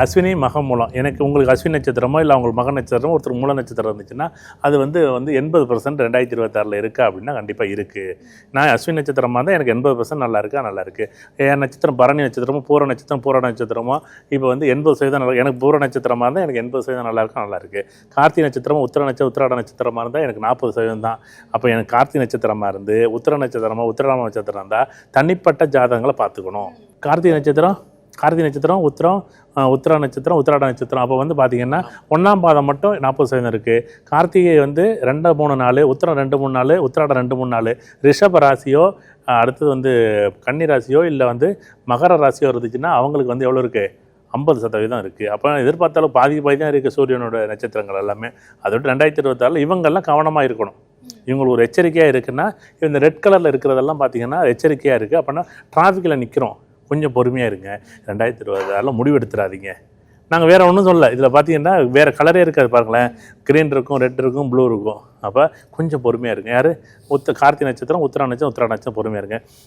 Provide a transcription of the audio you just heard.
அஸ்வினி மக மூலம் எனக்கு உங்களுக்கு அஸ்வினி நட்சத்திரமோ இல்லை உங்களுக்கு மக நட்சத்திரமோ ஒருத்தர் மூல நட்சத்திரம் இருந்துச்சுன்னா அது வந்து வந்து எண்பது பர்சன்ட் ரெண்டாயிரத்தி இருபத்தாறில் இருக்கா அப்படின்னா கண்டிப்பாக இருக்குது நான் அஸ்வினி நட்சத்திரமாக இருந்தால் எனக்கு எண்பது பர்சன்ட் நல்லா இருக்கா? நல்லா இருக்குது என் நட்சத்திரம் பரணி நட்சத்திரமோ பூர நட்சத்திரம் பூர நட்சத்திரமோ இப்போ வந்து எண்பது சதவீதம் நல்லா எனக்கு பூர நட்சத்திரமாக இருந்தால் எனக்கு எண்பது சதவீதம் நல்லா இருக்கா? நல்லா இருக்குது கார்த்திகை நட்சத்திரமோ உத்திர நட்சத்திரம் உத்திராட நட்சத்திரமாக இருந்தால் எனக்கு நாற்பது சதவீதம் தான். அப்போ எனக்கு கார்த்தி நட்சத்திரமாக இருந்து உத்திர நட்சத்திரமாக உத்திராட நட்சத்திரம் இருந்தால் தனிப்பட்ட ஜாதகங்களை பார்த்துக்கணும். கார்த்திகை நட்சத்திரம்? கார்த்திகை நட்சத்திரம் உத்திரம் அஹ், உத்திரா நட்சத்திரம் உத்திராட நட்சத்திரம். அப்போ வந்து பார்த்தீங்கன்னா ஒன்றாம் பாதம் மட்டும் நாற்பது சதவீதம் இருக்குது கார்த்திகை வந்து ரெண்டு மூணு நாள் உத்திரம் ரெண்டு மூணு நாள் உத்திராட ரெண்டு மூணு நாள் ரிஷப ராசியோ அடுத்தது வந்து கன்னி ராசியோ இல்லை வந்து மகர ராசியோ இருந்துச்சுன்னா அவங்களுக்கு வந்து எவ்வளோ இருக்குது ஐம்பது சதவீதம் இருக்குது அப்போ எதிர்பார்த்தாலும் பாதி பாதி தான் இருக்குது சூரியனோட நட்சத்திரங்கள் எல்லாமே. அதோட ரெண்டாயிரத்தி இருபத்தாறில் இவங்கெல்லாம் கவனமாக இருக்கணும். இவங்களுக்கு ஒரு எச்சரிக்கையாக இருக்குன்னா இந்த ரெட் கலரில் இருக்கிறதெல்லாம் பார்த்தீங்கன்னா எச்சரிக்கையாக இருக்குது அப்படின்னா டிராஃபிக்கில் நிற்கிறோம் கொஞ்சம் பொறுமையாக இருங்க. ரெண்டாயிரத்தி இருபதாறில் முடிவெடுத்துடாதீங்க நாங்கள் வேறு ஒன்றும் சொல்லலை. இதில் பார்த்தீங்கன்னா வேறு கலரே இருக்காது பாருங்களேன். க்ரீன் இருக்கும் ரெட் இருக்கும் ப்ளூ இருக்கும். அப்போ கொஞ்சம் பொறுமையாக இருங்க. யார்? உத்த கார்த்திகை நட்சத்திரம் உத்திரா நட்சத்திரம் உத்திரா நட்சத்திரம் பொறுமையாக இருங்க.